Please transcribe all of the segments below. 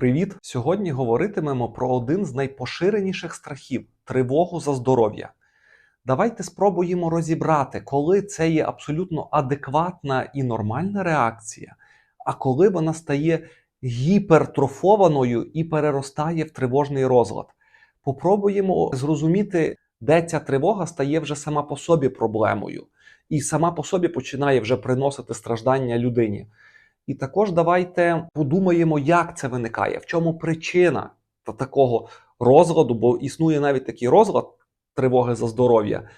Привіт! Сьогодні говоритимемо про один з найпоширеніших страхів тривогу за здоров'я. Давайте спробуємо розібрати, коли це є абсолютно адекватна і нормальна реакція, а коли вона стає гіпертрофованою і переростає в тривожний розлад. Попробуємо зрозуміти, де ця тривога стає вже сама по собі проблемою, і сама по собі починає вже приносити страждання людині. І також давайте подумаємо, як це виникає, в чому причина такого розладу, бо існує навіть такий розлад тривоги за здоров'я.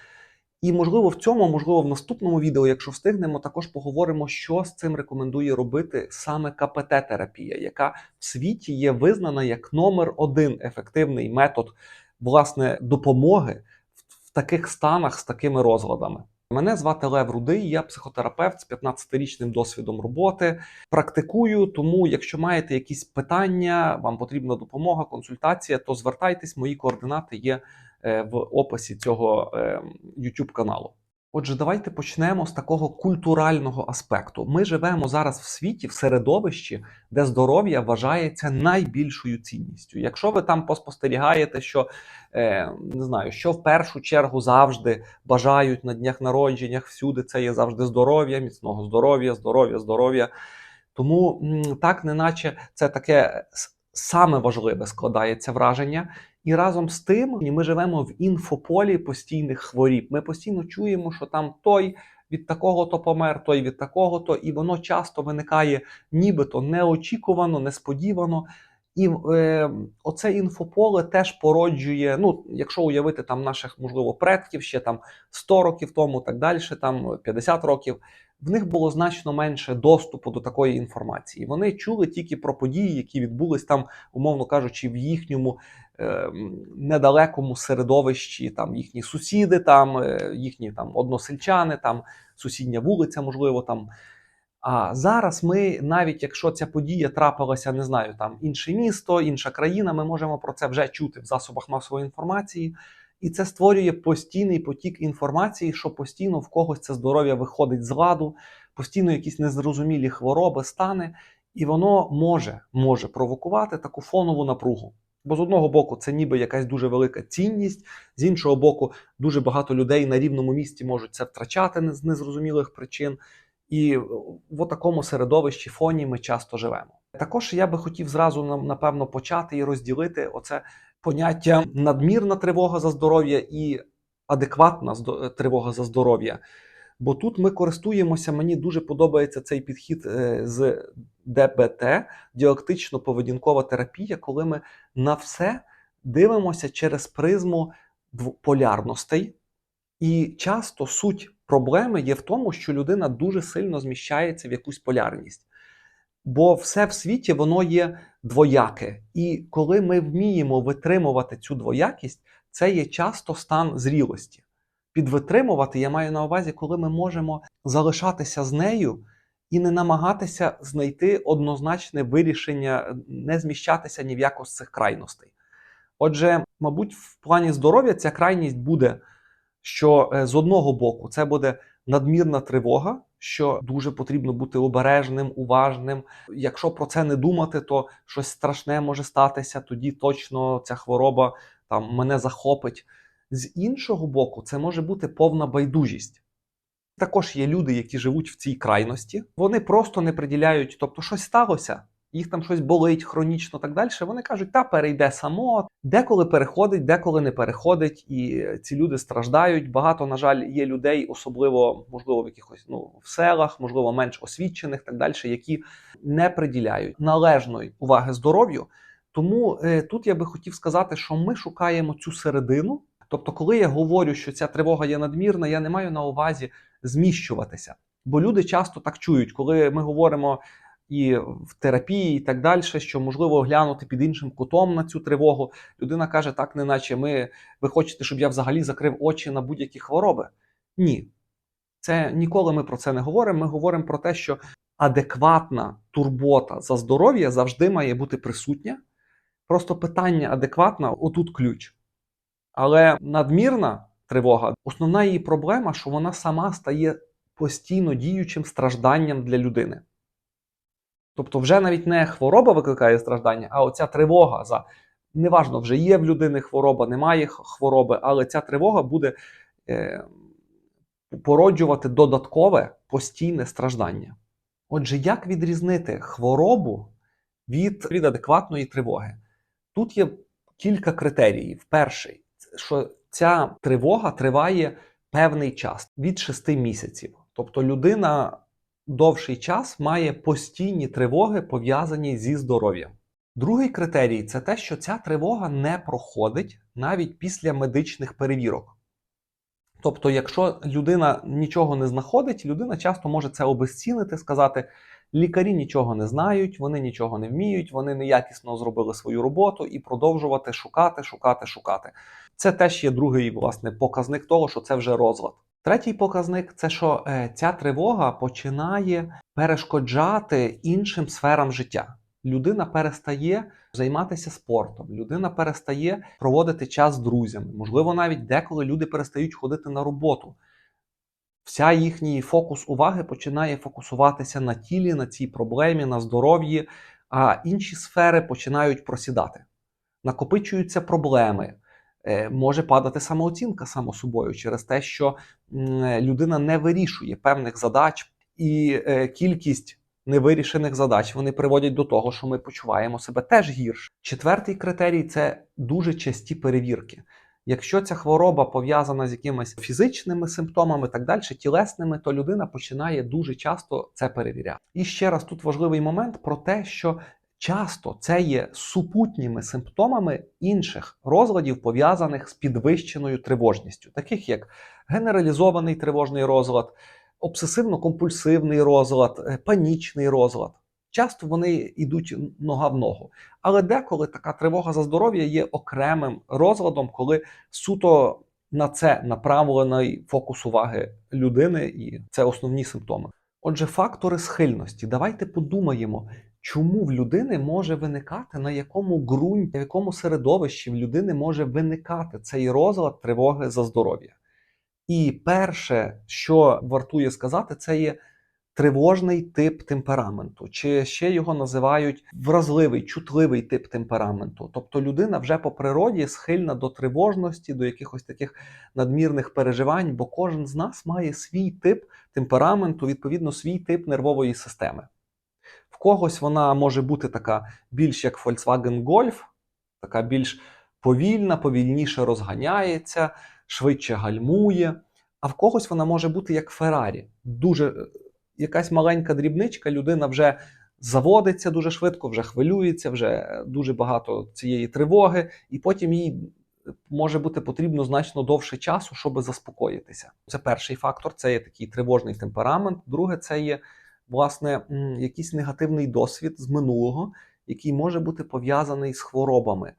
І можливо в цьому, можливо, в наступному відео, якщо встигнемо, також поговоримо, що з цим рекомендує робити саме КПТ-терапія, яка в світі є визнана як номер один ефективний метод власне допомоги в- таких станах з такими розладами. Мене звати Лев Рудий, я психотерапевт з 15-річним досвідом роботи. Практикую, тому якщо маєте якісь питання, вам потрібна допомога, консультація, то звертайтесь, мої координати є е, в описі цього е, YouTube каналу. Отже, давайте почнемо з такого культурального аспекту. Ми живемо зараз в світі, в середовищі, де здоров'я вважається найбільшою цінністю. Якщо ви там поспостерігаєте, що е, не знаю, що в першу чергу завжди бажають на днях народженнях, всюди це є завжди здоров'я, міцного здоров'я, здоров'я, здоров'я. Тому так, неначе це таке саме важливе складається враження. І разом з тим ми живемо в інфополі постійних хворіб. Ми постійно чуємо, що там той від такого то помер, той від такого то, і воно часто виникає нібито неочікувано, несподівано. І е, оце інфополе теж породжує. Ну, якщо уявити там наших, можливо, предків ще там 100 років тому, так далі, там 50 років, в них було значно менше доступу до такої інформації. Вони чули тільки про події, які відбулись там, умовно кажучи, в їхньому е, недалекому середовищі, там їхні сусіди, там е, їхні там односельчани, там сусідня вулиця, можливо, там. А зараз ми, навіть якщо ця подія трапилася, не знаю, там інше місто, інша країна, ми можемо про це вже чути в засобах масової інформації, і це створює постійний потік інформації, що постійно в когось це здоров'я виходить з ладу, постійно якісь незрозумілі хвороби, стани, і воно може, може провокувати таку фонову напругу. Бо з одного боку, це ніби якась дуже велика цінність, з іншого боку, дуже багато людей на рівному місці можуть це втрачати з незрозумілих причин. І в такому середовищі фоні ми часто живемо. Також я би хотів зразу напевно почати і розділити оце поняття надмірна тривога за здоров'я і адекватна тривога за здоров'я. Бо тут ми користуємося, мені дуже подобається цей підхід е, з ДБТ, діалектично-поведінкова терапія, коли ми на все дивимося через призму полярностей. І часто суть проблеми є в тому, що людина дуже сильно зміщається в якусь полярність. Бо все в світі воно є двояке. І коли ми вміємо витримувати цю двоякість, це є часто стан зрілості. Підвитримувати я маю на увазі, коли ми можемо залишатися з нею і не намагатися знайти однозначне вирішення, не зміщатися ні в з цих крайностей. Отже, мабуть, в плані здоров'я ця крайність буде що е, з одного боку це буде надмірна тривога, що дуже потрібно бути обережним, уважним. Якщо про це не думати, то щось страшне може статися. Тоді точно ця хвороба там мене захопить. З іншого боку, це може бути повна байдужість. Також є люди, які живуть в цій крайності. Вони просто не приділяють, тобто щось сталося, їх там щось болить хронічно, так далі. Вони кажуть, та перейде само. Деколи переходить, деколи не переходить, і ці люди страждають. Багато, на жаль, є людей, особливо можливо в якихось ну в селах, можливо, менш освічених, так далі, які не приділяють належної уваги здоров'ю. Тому е, тут я би хотів сказати, що ми шукаємо цю середину. Тобто, коли я говорю, що ця тривога є надмірна, я не маю на увазі зміщуватися. Бо люди часто так чують, коли ми говоримо і в терапії, і так далі, що можливо глянути під іншим кутом на цю тривогу. Людина каже, так, неначе ми ви хочете, щоб я взагалі закрив очі на будь-які хвороби. Ні. Це ніколи ми про це не говоримо. Ми говоримо про те, що адекватна турбота за здоров'я завжди має бути присутня. Просто питання адекватна отут ключ. Але надмірна тривога, основна її проблема, що вона сама стає постійно діючим стражданням для людини. Тобто, вже навіть не хвороба викликає страждання, а оця тривога за неважно, вже є в людини хвороба, немає хвороби, але ця тривога буде е, породжувати додаткове постійне страждання. Отже, як відрізнити хворобу від, від адекватної тривоги? Тут є кілька критеріїв. Перший, що ця тривога триває певний час від 6 місяців. Тобто людина довший час має постійні тривоги, пов'язані зі здоров'ям. Другий критерій це те, що ця тривога не проходить навіть після медичних перевірок. Тобто, якщо людина нічого не знаходить, людина часто може це обезцінити, сказати: лікарі нічого не знають, вони нічого не вміють, вони неякісно зробили свою роботу і продовжувати шукати, шукати, шукати. Це теж є другий власне показник того, що це вже розлад. Третій показник це що е, ця тривога починає перешкоджати іншим сферам життя. Людина перестає займатися спортом, людина перестає проводити час з друзями. Можливо, навіть деколи люди перестають ходити на роботу. Вся їхній фокус уваги починає фокусуватися на тілі, на цій проблемі, на здоров'ї, а інші сфери починають просідати. Накопичуються проблеми, може падати самооцінка само собою через те, що людина не вирішує певних задач, і е, кількість невирішених задач вони приводять до того, що ми почуваємо себе теж гірше. Четвертий критерій це дуже часті перевірки. Якщо ця хвороба пов'язана з якимись фізичними симптомами, так далі, тілесними, то людина починає дуже часто це перевіряти. І ще раз тут важливий момент про те, що часто це є супутніми симптомами інших розладів, пов'язаних з підвищеною тривожністю, таких як генералізований тривожний розлад, обсесивно-компульсивний розлад, е, панічний розлад. Часто вони йдуть нога в ногу. Але деколи така тривога за здоров'я є окремим розладом, коли суто на це направлений фокус уваги людини, і це основні симптоми. Отже, фактори схильності. Давайте подумаємо, чому в людини може виникати, на якому ґрунті, в якому середовищі в людини може виникати цей розлад тривоги за здоров'я. І перше, що вартує сказати, це є тривожний тип темпераменту, чи ще його називають вразливий, чутливий тип темпераменту. Тобто людина вже по природі схильна до тривожності, до якихось таких надмірних переживань, бо кожен з нас має свій тип темпераменту, відповідно, свій тип нервової системи. Когось вона може бути така більш як Volkswagen Golf, така більш повільна, повільніше розганяється, швидше гальмує. А в когось вона може бути як Феррарі. Дуже якась маленька дрібничка, людина вже заводиться дуже швидко, вже хвилюється, вже дуже багато цієї тривоги, і потім їй може бути потрібно значно довше часу, щоб заспокоїтися. Це перший фактор, це є такий тривожний темперамент. Друге, це є власне якийсь негативний досвід з минулого, який може бути пов'язаний з хворобами.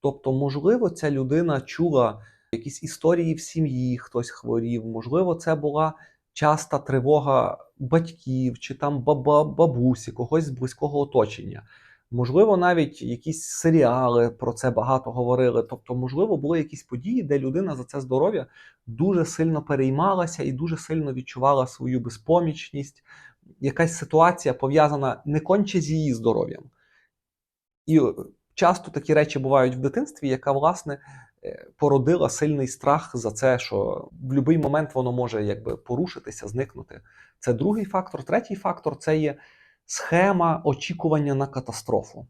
Тобто, можливо, ця людина чула якісь історії в сім'ї, хтось хворів, можливо, це була часта тривога батьків чи там бабусі, когось з близького оточення. Можливо, навіть якісь серіали про це багато говорили. Тобто, можливо, були якісь події, де людина за це здоров'я дуже сильно переймалася і дуже сильно відчувала свою безпомічність. Якась ситуація пов'язана не конче з її здоров'ям. І е, часто такі речі бувають в дитинстві, яка, власне, е, породила сильний страх за це, що в будь-який момент воно може якби порушитися, зникнути. Це другий фактор. Третій фактор це є схема очікування на катастрофу.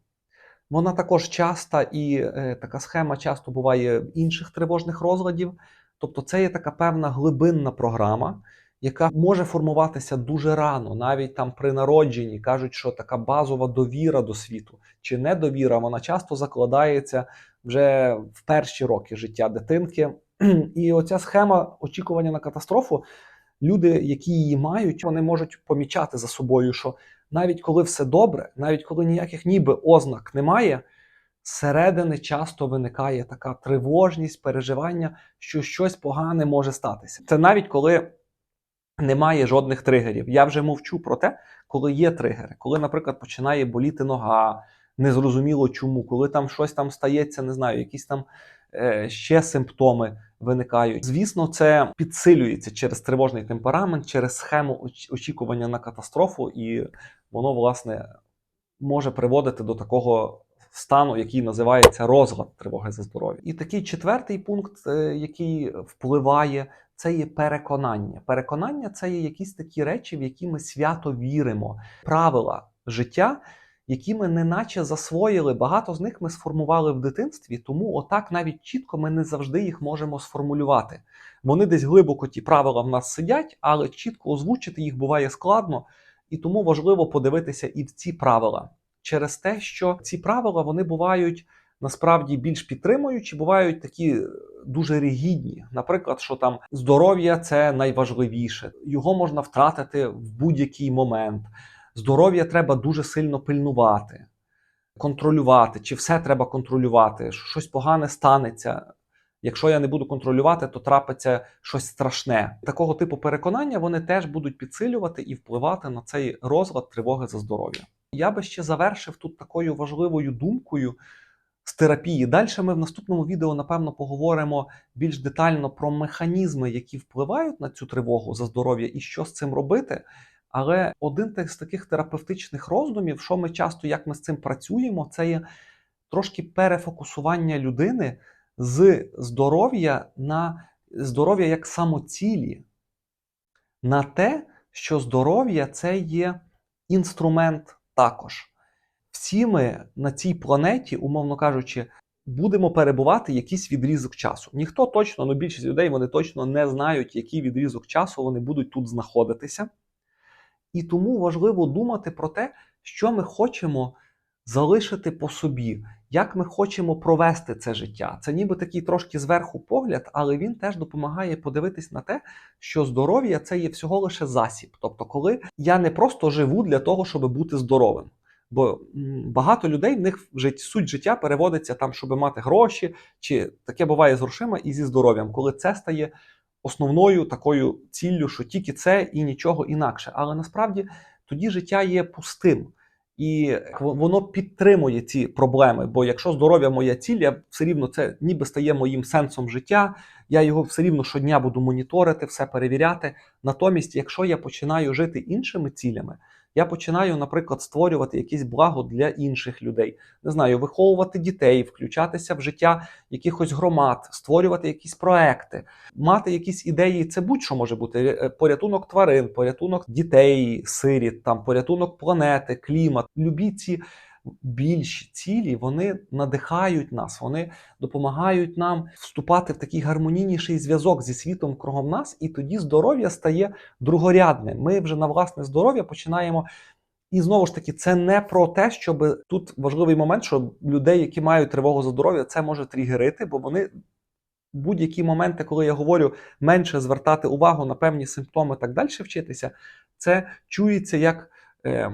Вона також часта і е, така схема часто буває в інших тривожних розладів. Тобто, це є така певна глибинна програма, яка може формуватися дуже рано, навіть там при народженні кажуть, що така базова довіра до світу чи недовіра, вона часто закладається вже в перші роки життя дитинки. І оця схема очікування на катастрофу, люди, які її мають, вони можуть помічати за собою, що навіть коли все добре, навіть коли ніяких ніби ознак немає, зсередини часто виникає така тривожність, переживання, що щось погане може статися. Це навіть коли немає жодних тригерів. Я вже мовчу про те, коли є тригери, коли, наприклад, починає боліти нога, незрозуміло чому, коли там щось там стається, не знаю, якісь там е, ще симптоми виникають. Звісно, це підсилюється через тривожний темперамент, через схему очікування на катастрофу, і воно, власне, може приводити до такого стану, який називається розлад тривоги за здоров'я. І такий четвертий пункт, е, який впливає, це є переконання. Переконання це є якісь такі речі, в які ми свято віримо, правила життя, які ми неначе засвоїли. Багато з них ми сформували в дитинстві, тому отак навіть чітко ми не завжди їх можемо сформулювати. Вони десь глибоко ті правила в нас сидять, але чітко озвучити їх буває складно, і тому важливо подивитися і в ці правила через те, що ці правила вони бувають насправді більш підтримуючі, бувають такі дуже ригідні. Наприклад, що там здоров'я це найважливіше, його можна втратити в будь-який момент. Здоров'я треба дуже сильно пильнувати, контролювати, чи все треба контролювати, що щось погане станеться. Якщо я не буду контролювати, то трапиться щось страшне. Такого типу переконання вони теж будуть підсилювати і впливати на цей розлад тривоги за здоров'я. Я би ще завершив тут такою важливою думкою з терапії. Далі ми в наступному відео, напевно, поговоримо більш детально про механізми, які впливають на цю тривогу за здоров'я і що з цим робити. Але один з таких терапевтичних роздумів, що ми часто як ми з цим працюємо, це є трошки перефокусування людини з здоров'я на здоров'я як самоцілі, на те, що здоров'я це є інструмент також. Всі ми на цій планеті, умовно кажучи, будемо перебувати якийсь відрізок часу. Ніхто точно, ну більшість людей вони точно не знають, який відрізок часу вони будуть тут знаходитися. І тому важливо думати про те, що ми хочемо залишити по собі, як ми хочемо провести це життя. Це ніби такий трошки зверху погляд, але він теж допомагає подивитись на те, що здоров'я це є всього лише засіб. Тобто, коли я не просто живу для того, щоб бути здоровим. Бо багато людей в них суть життя переводиться там, щоб мати гроші, чи таке буває з грошима і зі здоров'ям, коли це стає основною такою ціллю, що тільки це і нічого інакше. Але насправді тоді життя є пустим. І воно підтримує ці проблеми. Бо якщо здоров'я моя ціль, я все рівно це ніби стає моїм сенсом життя. Я його все рівно щодня буду моніторити, все перевіряти. Натомість, якщо я починаю жити іншими цілями, я починаю, наприклад, створювати якісь благо для інших людей. Не знаю, виховувати дітей, включатися в життя якихось громад, створювати якісь проекти, мати якісь ідеї. Це будь-що може бути е, порятунок тварин, порятунок дітей, сиріт, там порятунок планети, клімат. Любі ці більш цілі вони надихають нас, вони допомагають нам вступати в такий гармонійніший зв'язок зі світом кругом нас, і тоді здоров'я стає другорядним. Ми вже на власне здоров'я починаємо. І знову ж таки, це не про те, щоб тут важливий момент, що людей, які мають тривогу за здоров'я, це може тригерити, бо вони будь-які моменти, коли я говорю менше звертати увагу на певні симптоми, так далі вчитися, це чується як е,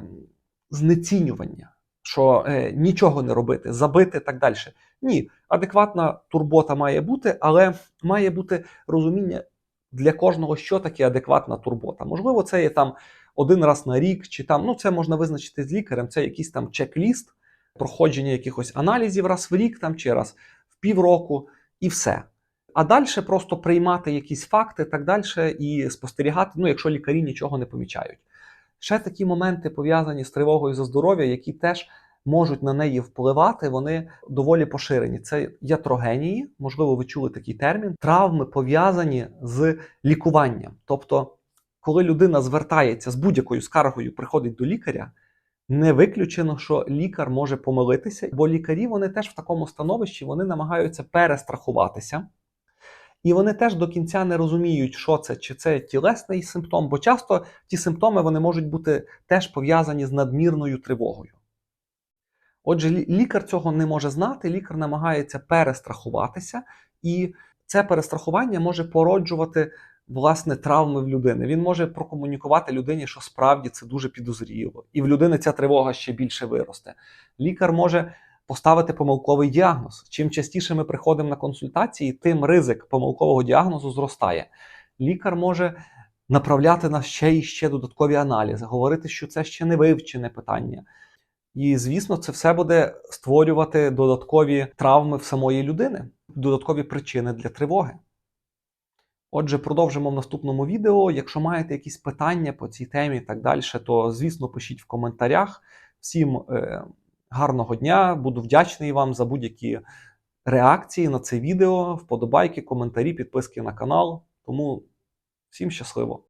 знецінювання що е, нічого не робити, забити так далі. Ні, адекватна турбота має бути, але має бути розуміння для кожного, що таке адекватна турбота. Можливо, це є там один раз на рік, чи там ну це можна визначити з лікарем. Це якийсь там чек-ліст, проходження якихось аналізів раз в рік, там чи раз в півроку, і все. А далі просто приймати якісь факти, так далі, і спостерігати, ну якщо лікарі нічого не помічають. Ще такі моменти пов'язані з тривогою за здоров'я, які теж можуть на неї впливати, вони доволі поширені. Це ятрогенії, можливо, ви чули такий термін, травми пов'язані з лікуванням. Тобто, коли людина звертається з будь-якою скаргою, приходить до лікаря. Не виключено, що лікар може помилитися, бо лікарі вони теж в такому становищі вони намагаються перестрахуватися. І вони теж до кінця не розуміють, що це, чи це тілесний симптом, бо часто ті симптоми вони можуть бути теж пов'язані з надмірною тривогою. Отже, лікар цього не може знати, лікар намагається перестрахуватися, і це перестрахування може породжувати власне травми в людини. Він може прокомунікувати людині, що справді це дуже підозріло, і в людини ця тривога ще більше виросте. Лікар може поставити помилковий діагноз. Чим частіше ми приходимо на консультації, тим ризик помилкового діагнозу зростає. Лікар може направляти нас ще і ще додаткові аналізи, говорити, що це ще не вивчене питання. І, звісно, це все буде створювати додаткові травми в самої людини, додаткові причини для тривоги. Отже, продовжимо в наступному відео. Якщо маєте якісь питання по цій темі і так далі, то, звісно, пишіть в коментарях. Всім е, гарного дня. Буду вдячний вам за будь-які реакції на це відео, вподобайки, коментарі, підписки на канал. Тому всім щасливо!